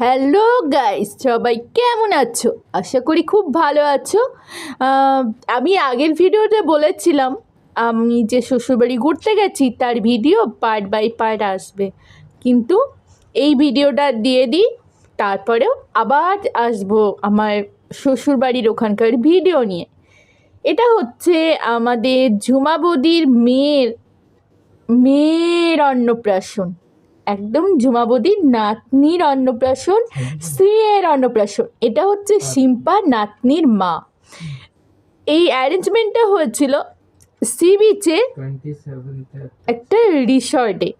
Hello guys সবাই কেমন আছো? আশা করি খুব ভালো আছো। আমি আগের ভিডিওতে বলেছিলাম, আমি যে শ্বশুরবাড়ি ঘুরতে গেছি, তার ভিডিও পার্ট বাই পার্ট আসবে। কিন্তু এই ভিডিওটা দিয়ে দিই, তারপরেও আবার আসব আমার শ্বশুরবাড়ির ওখানকার ভিডিও নিয়ে। এটা হচ্ছে আমাদের ঝুমাবদির মেয়ের মেয়ের অন্নপ্রাশন। একদম ঝুমাবদির নাতনির অন্নপ্রাশন স্ত্রীর অন্নপ্রাশন। এটা হচ্ছে সিম্পা নাতনির মা। এই অ্যারেঞ্জমেন্টটা হয়েছিল সি বিচে একটা রিসর্টে।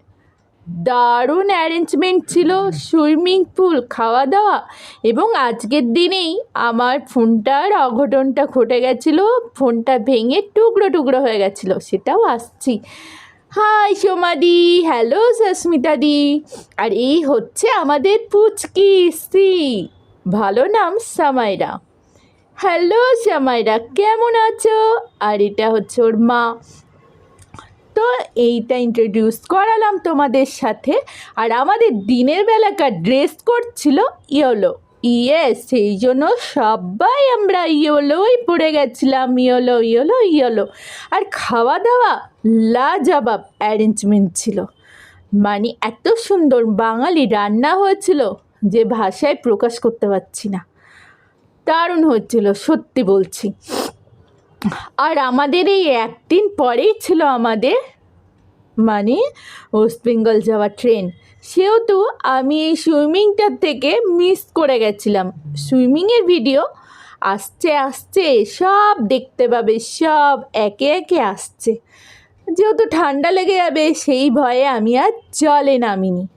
দারুণ অ্যারেঞ্জমেন্ট ছিল সুইমিং পুল খাওয়া দাওয়া এবং আজকের দিনেই আমার ফোনটার অঘটনটা ঘটে গেছিল ফোনটা ভেঙে টুকরো টুকরো হয়ে গেছিল সেটাও আসছি। হাই সোমাদি, হ্যালো সস্মিতা দি। আর এই হচ্ছে আমাদের পুচকি স্ত্রী। ভালো নাম সামাইরা। হ্যালো সামাইরা, কেমন আছো? আর এটা হচ্ছে ওর মা। তো এইটা ইন্ট্রোডিউস করালাম তোমাদের সাথে। আর আমাদের দিনের বেলাকার ড্রেস কোড ছিল ইয়েলো। ইয়েস সেই জন্য সবাই আমরা ইয়োলোই পড়ে গেছিলাম, ইয়োলো ইয়োলো ইয়োলো। আর খাওয়া দাওয়া লাজবাব অ্যারেঞ্জমেন্ট ছিল। মানে এত সুন্দর বাঙালি রান্না হয়েছিল যে ভাষায় প্রকাশ করতে পারছি না। দারুণ হচ্ছিল সত্যি বলছি। আর আমাদের এই একদিন পরেই ছিল আমাদের মানে ওয়েস্ট বেঙ্গল যাওয়া ট্রেন। সেহেতু আমি এই সুইমিংটার থেকে মিস করে গেছিলাম। সুইমিংয়ের ভিডিও আসছে আসছে, সব দেখতে পাবে, সব একে একে আসছে। যেহেতু ঠান্ডা লেগে যাবে, সেই ভয়ে আমি আর জলে নামিনি।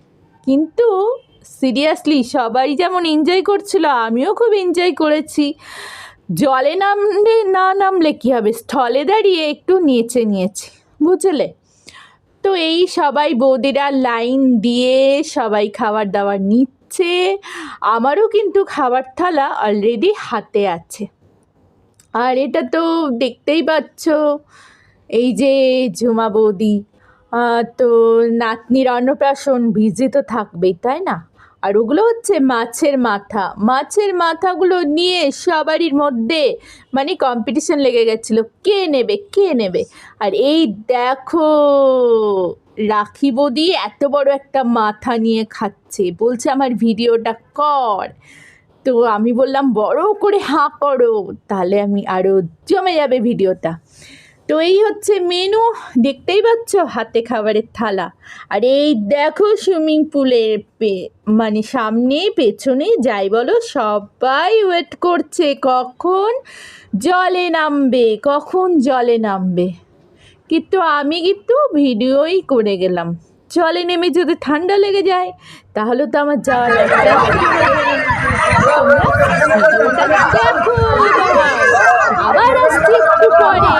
কিন্তু সিরিয়াসলি সবাই যেমন এনজয় করছিল, আমিও খুব এনজয় করেছি। জলে নামলে, না নামলে কী হবে? স্থলে দাঁড়িয়ে একটু নিচে নিয়েছি, বুঝলে? তো এই সবাই বৌদিরা লাইন দিয়ে সবাই খাবার দাবার নিচ্ছে। আমারও কিন্তু খাবার থালা অলরেডি হাতে আছে। আর এটা তো দেখতেই পাচ্ছ, এই যে ঝুমা বৌদি তো নাতনির অন্নপ্রাশন ভিজে তো থাকবেই, তাই না? আর ওগুলো হচ্ছে মাছের মাথা। মাছের মাথাগুলো নিয়ে সবারই মধ্যে মানে কম্পিটিশন লেগে গেছিল। কে নেবে কে নেবে? আর এই দেখো, রাখি বৌদি এত বড় একটা মাথা নিয়ে খাচ্ছে। বলছে আমার ভিডিওটা কর। তো আমি বললাম, বড় করে হাঁ করো, তাহলে আমি আরও জমে যাবে ভিডিওটা। তো এই হচ্ছে মেনু দেখতেই পাচ্ছ হাতে খাবারের থালা আর এই দেখো সুইমিং পুলের মানে সামনে পেছনে যাই বলো সবাই ওয়েট করছে কখন জলে নামবে কখন জলে নামবে কিন্তু আমি কিন্তু ভিডিওই করে গেলাম জলে নেমে যদি ঠান্ডা লেগে যায় তাহলে তো আমার যাওয়া লাগবে আবার আসছি একটু পরে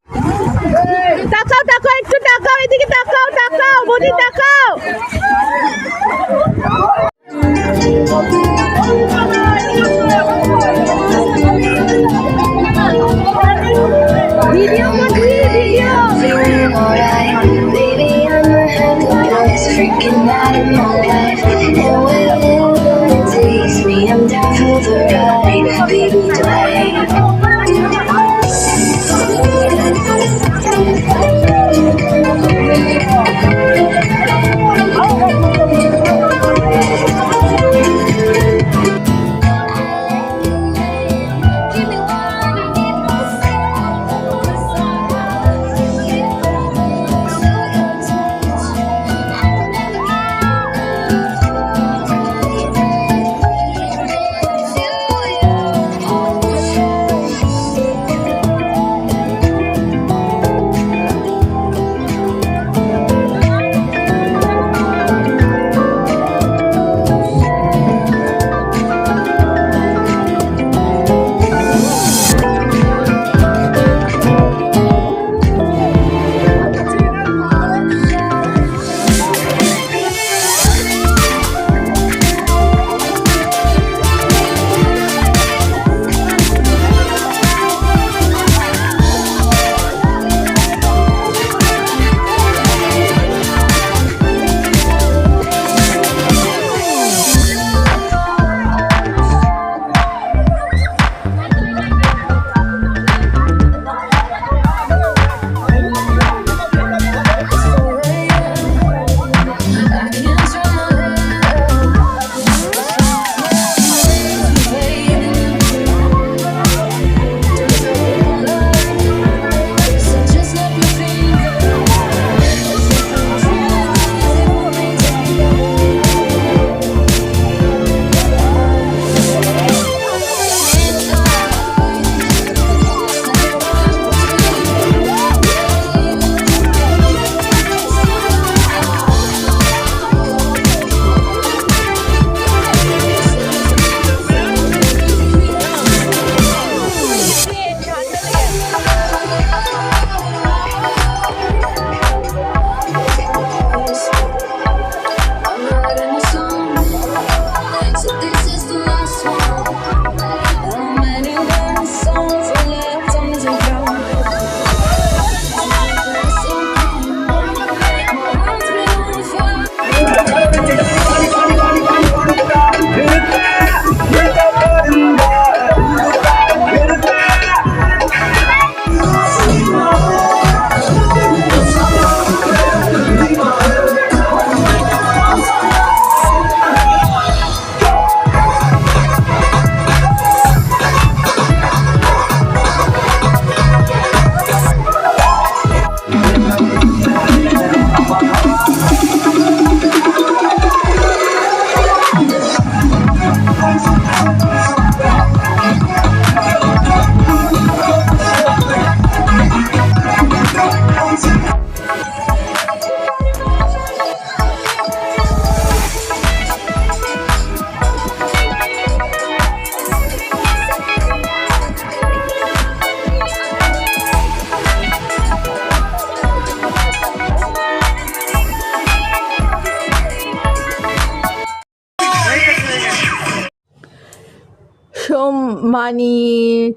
মানে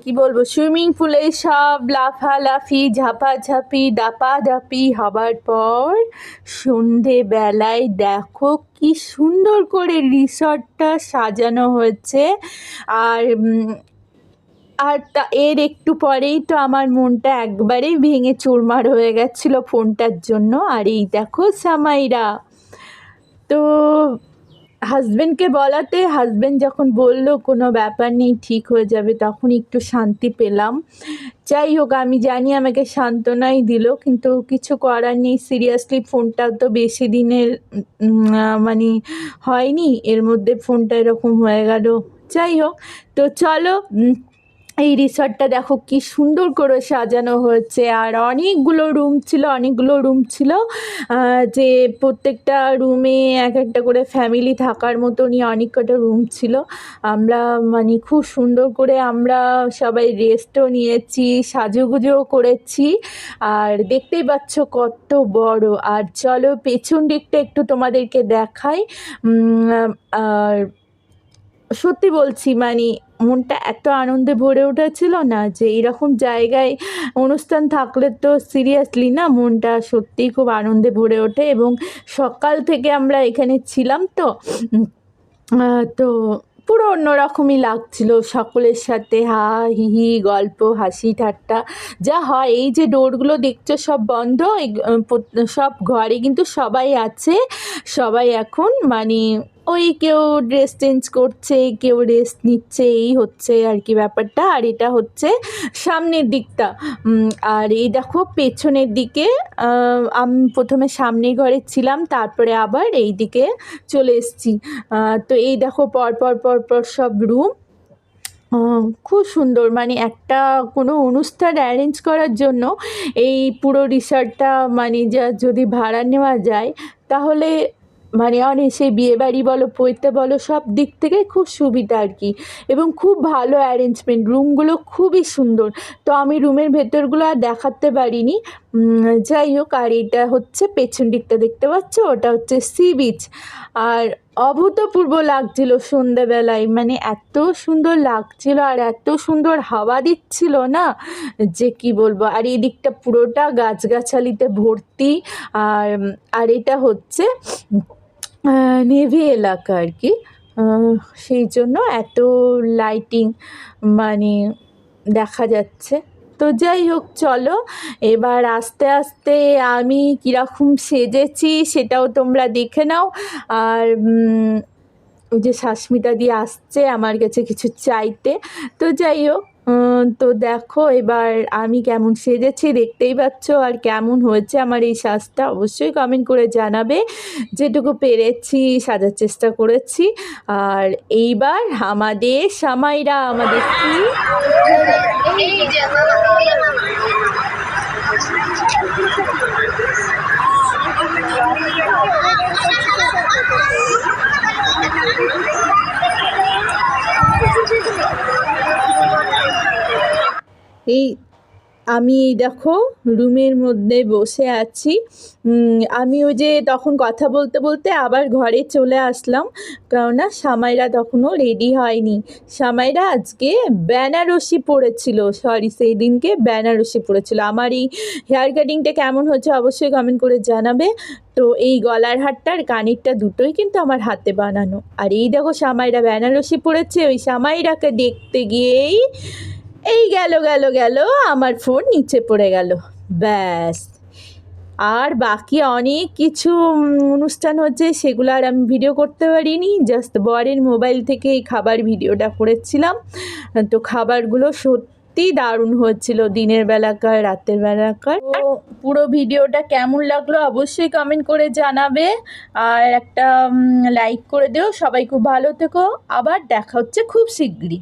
কি বলব সুইমিং পুলে সব লাফালাফি ঝাপাঝাপি দাপাদাপি হবার পর সন্ধেবেলায় দেখো কি সুন্দর করে রিসর্টটা সাজানো হয়েছে আর আর তা, এর একটু পরেই তো আমার মনটা একবারেই ভেঙে চুরমার হয়ে গেছিল ফোনটার জন্য। আর এই দেখো সামাইরা। তো হাজবেন্ডকে বলাতে হাজবেন্ড যখন বলল, কোনো ব্যাপার নেই, ঠিক হয়ে যাবে, তখন একটু শান্তি পেলাম। যাই হোক, আমি জানি আমাকে সান্ত্বনাই দিল, কিন্তু কিছু করার নেই। সিরিয়াসলি ফোনটা তো বেশি দিনের মানে হয়নি। এর মধ্যে ফোনটা এরকম হয়ে গেল। যাই হোক, তো চলো এই রিসর্টটা দেখো কি সুন্দর করে সাজানো হয়েছে। আর অনেকগুলো রুম ছিল, অনেকগুলো রুম ছিল যে প্রত্যেকটা রুমে এক একটা করে ফ্যামিলি থাকার মতনই অনেক কটা রুম ছিল। আমরা মানে খুব সুন্দর করে আমরা সবাই রেস্টও নিয়েছি, সাজুগুজোও করেছি। আর দেখতেই পাচ্ছ কত বড়। আর চলো পেছন দিকটা একটু তোমাদেরকে দেখাই। আর সত্যি বলছি মানে মনটা এত আনন্দে ভরে উঠেছিল না যে এরকম জায়গায় অনুষ্ঠান থাকলে তো সিরিয়াসলি না মনটা সত্যিই খুব আনন্দে ভরে ওঠে এবং সকাল থেকে আমরা এখানে ছিলাম তো তো পুরো অন্যরকমই লাগছিল সকলের সাথে হা, হি হি, গল্প, হাসি, ঠাট্টা, যা হয়। এই যে ডোরগুলো দেখছ সব বন্ধ সব ঘরে কিন্তু সবাই আছে, সবাই এখন মানে ওই কেউ ড্রেস চেঞ্জ করছে, কেউ রেস্ট নিচ্ছে, এই হচ্ছে আর কি ব্যাপারটা। আর এটা হচ্ছে সামনের দিকটা। আর এই দেখো পেছনের দিকে আমি প্রথমে সামনের ঘরে ছিলাম, তারপরে আবার এই দিকে চলে এসেছি। তো এই দেখো পরপর পর পর পর সব রুম খুব সুন্দর মানে একটা কোনো অনুষ্ঠান অ্যারেঞ্জ করার জন্য এই পুরো রিসর্টটা মানে যা যদি ভাড়া নেওয়া যায়, তাহলে মানে অনেক সেই বিয়েবাড়ি বলো পৈতে বলো, সব দিক থেকে খুব সুবিধা আর কি। এবং খুব ভালো অ্যারেঞ্জমেন্ট রুমগুলো খুবই সুন্দর। তো আমি রুমের ভেতরগুলো আর দেখাতে পারিনি। যাই হোক, আর এটা হচ্ছে পেছন দিকটা দেখতে পাচ্ছ? ওটা হচ্ছে সি বিচ আর অভূতপূর্ব লাগছিল সন্ধেবেলায় মানে এত সুন্দর লাগছিল আর এত সুন্দর হাওয়া দিচ্ছিল না? যে কি বলব? আর এই দিকটা পুরোটা গাছগাছালিতে ভর্তি। আর আর এটা হচ্ছে নেভি এলাকা আর কি। সেই জন্য এত লাইটিং মানে দেখা যাচ্ছে। তো যাই হোক, চলো। এবার আস্তে আস্তে আমি কীরকম সেজেছি সেটাও তোমরা দেখে নাও। আর ওই যে শাস্মিতা দিয়ে আসছে আমার কাছে কিছু চাইতে। তো যাই হোক তো দেখো, এবার আমি কেমন সেজেছি দেখতেই পাচ্ছ, আর কেমন হয়েছে আমার এই সাজটা অবশ্যই কমেন্ট করে জানাবে। যেটুকু পেরেছি সাজার চেষ্টা করেছি। আর এইবার আমাদের সামাইরা, আমাদের কি? এই, আমি দেখো রুমের মধ্যে বসে আছি। আমি ওই যে তখন কথা বলতে বলতে আবার ঘরে চলে আসলাম। কেননা সামাইরা তখনও রেডি হয়নি। সামাইরা আজকে বেনারসি পড়েছিল সরি সেই দিনকে বেনারসি পরেছিল। আমার এই হেয়ার কাটিংটা কেমন হচ্ছে অবশ্যই কমেন্ট করে জানাবে। তো এই গলার হারটা আর কানেরটা দুটোই কিন্তু আমার হাতে বানানো। আর এই দেখো সামাইরা বেনারসি পড়েছে ওই সামাইরাকে দেখতে গিয়েই এই গেল গেল গেল, আমার ফোন নিচে পড়ে গেল। ব্যাস। আর বাকি অনেক কিছু অনুষ্ঠান হচ্ছে, সেগুলো আর আমি ভিডিও করতে পারিনি জাস্ট বরের মোবাইল থেকে এই খাবার ভিডিওটা করেছিলাম। তো খাবারগুলো সত্যি দারুণ হচ্ছিল, দিনের বেলাকার, রাতের বেলাকার। পুরো ভিডিওটা কেমন লাগল অবশ্যই কমেন্ট করে জানাবে। আর একটা লাইক করে দিও। সবাই খুব ভালো থেকো। আবার দেখা হচ্ছে খুব শিগগিরই।